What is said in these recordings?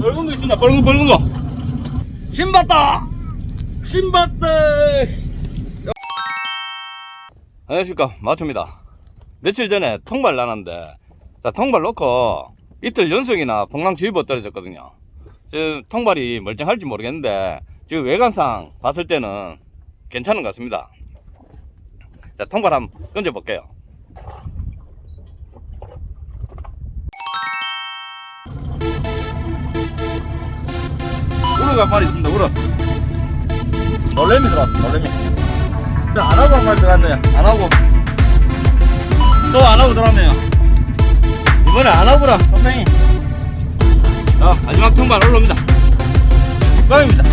빨간 거 있습니다. 거, 빨간 거. 신봤다! 신봤다! 안녕하십니까. 마초입니다. 며칠 전에 통발 나눴는데, 자, 통발 넣고 이틀 연속이나 풍랑주의보 떨어졌거든요. 지금 통발이 멀쩡할지 모르겠는데, 지금 외관상 봤을 때는 괜찮은 것 같습니다. 자, 통발 한번 던져볼게요. 우럭 한 마리 있습니다, 우럭. 놀래미 들어왔어, 놀래미. 안 하고 한 마리 들어갔네요, 안 하고. 또안 하고 들어왔네요. 이번에 안 하고라, 선생님. 자, 마지막 통발 올라옵니다. 꽝입니다.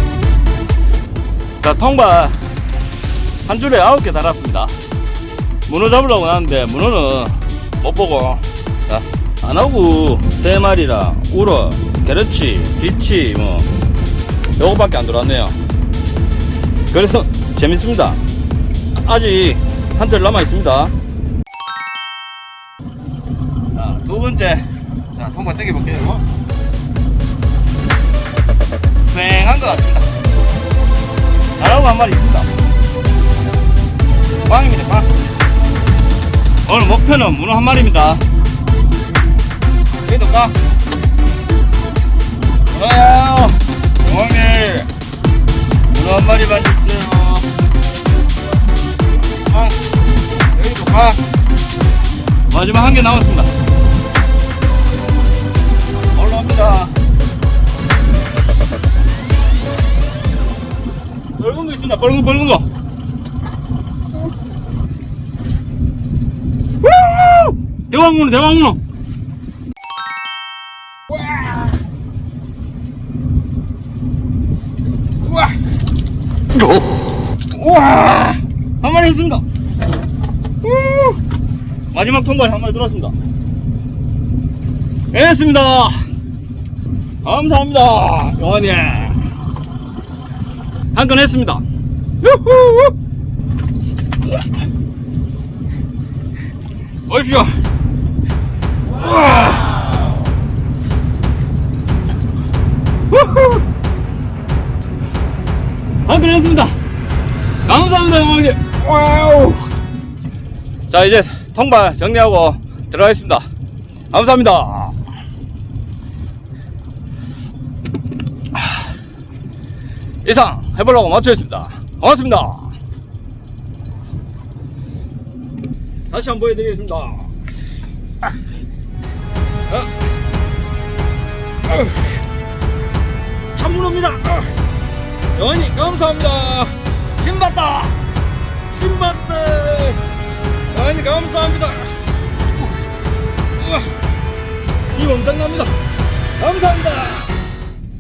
자, 통발. 한 줄에 아홉 개 달았습니다. 문어 잡으려고 나왔는데, 문어는 못 보고. 자, 안 하고 세 마리랑 우럭, 게르치, 비치, 뭐, 요거밖에 안 들어왔네요. 그래서 재밌습니다. 아직 한줄 남아 있습니다. 자, 두 번째. 자, 통발 땡겨볼게요. 휑한 것 같습니다. 나라고 한 마리 있습니다. 꽝입니다, 꽝. 오늘 목표는 문어 한 마리입니다. 여기도 꽝. 문어 요! 공항에 문어 한 마리만 주세요. 꽝. 여기도 꽝. 마지막 한 개 남았습니다. 올라옵니다. 빨간 거 있습니다. 빨간 거, 빨간 거. 대왕문어, 대왕문어. 우와! 우와! 한 마리 했습니다. 우! 마지막 통발 한 마리 들어왔습니다. 했습니다. 감사합니다. 요한이. 한건 했습니다. 유후! 오십시오. 한건 했습니다. 감사합니다, 어머니. 와우. 자, 이제 통발 정리하고 들어가겠습니다. 감사합니다. 이상 해보려고 맞추겠습니다. 고맙습니다. 다시 한번 보여드리겠습니다. 아. 아. 아. 여원이 감사합니다. 신봤다. 신봤다. 여원이 감사합니다. 이 엄청납니다. 감사합니다.